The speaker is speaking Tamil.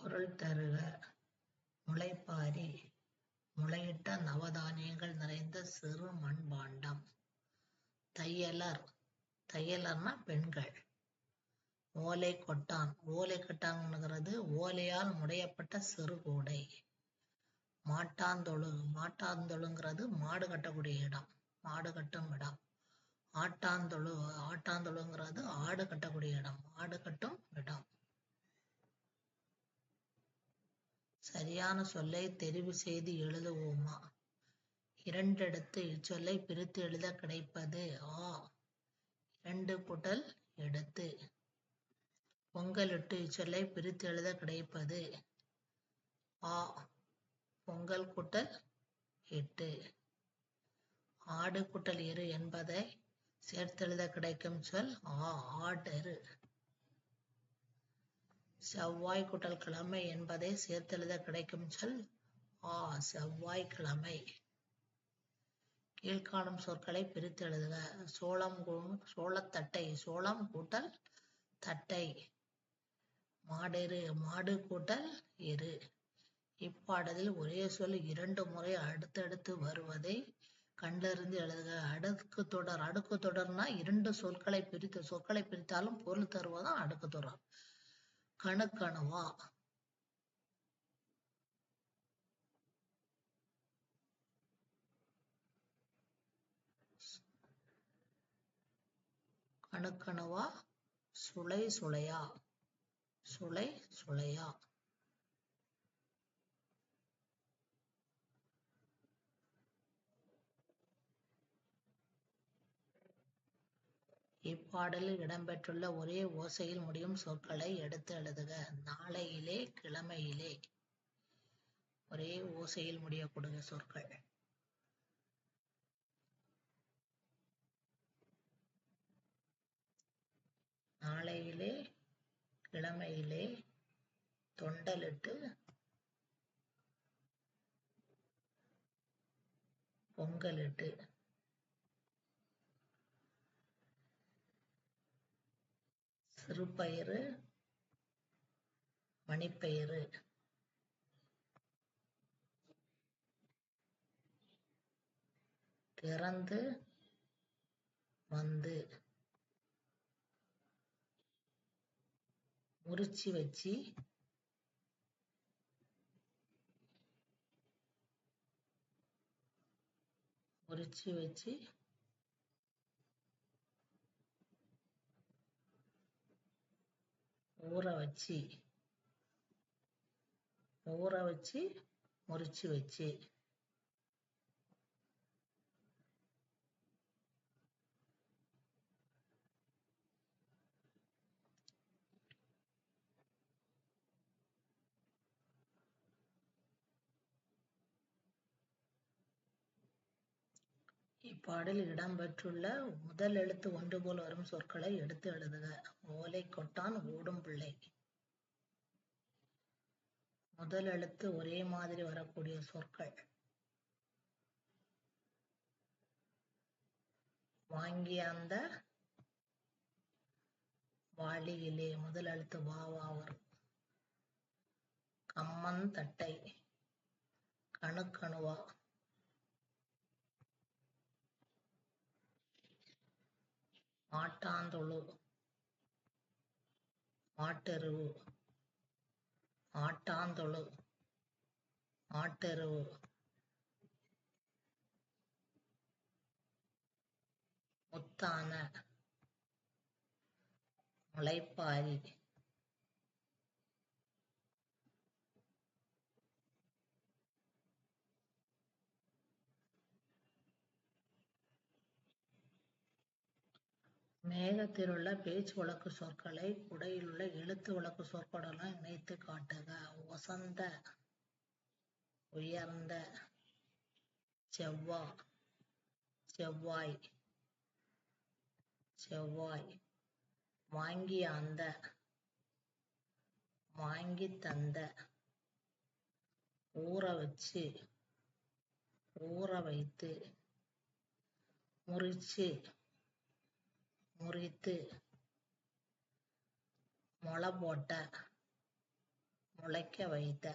குரல் தருக. முளைப்பாரி முளையிட்ட நவதானியங்கள் நிறைந்த சிறு மண்பாண்டம். தையலர் தையலர்னா பெண்கள். ஓலை கொட்டான் ஓலை கொட்டான்ங்கிறது ஓலையால் முடையப்பட்ட சிறு கூடை. மாட்டாந்தொழு மாட்டாந்தொழுங்கிறது மாடு கட்டக்கூடிய இடம் மாடு கட்டும் இடம். ஆட்டாந்தொழு ஆட்டாந்தொழுங்கிறது ஆடு கட்டக்கூடிய இடம் ஆடு கட்டும் இடம். சரியான சொல்லை தெரிவு செய்து எழுதுவோமா? இரண்டெடுத்து இச்சொல்லை பிரித்து எழுத கிடைப்பது ஆ. இரண்டு புட்டல் எடுத்து. பொங்கலிட்டு இச்சொல்லை பிரித்து எழுத கிடைப்பது ஆ. பொங்கல் கூட்டல் எட்டு. ஆடு கூட்டல் இரு என்பதை சேர்த்தெழுத கிடைக்கும் சொல் ஆ ஆடரு. செவ்வாய் கூட்டல் கிழமை என்பதை சேர்த்தெழுத கிடைக்கும் சொல் ஆ செவ்வாய்க்கிழமை. கீழ்காணும் சொற்களை பிரித்து எழுதுக. சோளம் சோளத்தட்டை சோளம் கூட்டல் தட்டை. மாடெரு மாடு கூட்டல் எரு. இப்பாடலில் ஒரே சொல் இரண்டு முறை அடுத்தடுத்து வருவதை கண்டறிந்து எழுதுக. அடுக்கு தொடர் அடுக்கு தொடர்னா இரண்டு சொற்களை பிரித்து சொற்களை பிரித்தாலும் பொருள் தருவதும் அடுக்கு தொடர். கணக்கணவா கணக்கணவா? சுளை சுளையா? சுளை சுளையா. இப்பாடலில் இடம்பெற்றுள்ள ஒரே ஓசையில் முடியும் சொற்களை எடுத்து எழுதுக. நாளையிலே கிழமையிலே. ஒரே ஓசையில் முடியக்கூடிய சொற்கள். நாளையிலே கிழமையிலே தொண்டலிட்டு பொங்கலிட்டு சிறுபயிறு மணிப்பயிறு திறந்து வந்து முறிச்சு வச்சு முறிச்சு வச்சு ஊற வச்சு ஊற வச்சு முறிச்சு வச்சு. இப்பாடலில் இடம்பெற்றுள்ள முதல் எழுத்து ஒன்று போல் வரும் சொற்களை எடுத்து எழுதுக. ஓலை போட்டான் ஓடும் பிள்ளை. முதல் எழுத்து ஒரே மாதிரி வரக்கூடிய சொற்கள். வாங்கிய அந்த வாளியிலே முதல் எழுத்து வாவா வரும். கம்மன் தட்டை கணுக்கணுவா. மாட்டாந்தொழு மாட்டெருவு ஆட்டாந்தொழு. மாட்டெருவு முத்தான. முளைப்பாரி. மேகத்திலுள்ள பேச்சு வழக்கு சொற்களை குடையிலுள்ள எழுத்து வழக்கு சொற்களுடன் இணைத்து காட்டுக. வசந்த உயர்ந்த செவ்வா செவ்வாய் செவ்வாய் வாங்கி அந்த வாங்கி தந்த ஊற வச்சு ஊற வைத்து முறிச்சு முறித்து முளை போட்ட முளைக்க வைத்த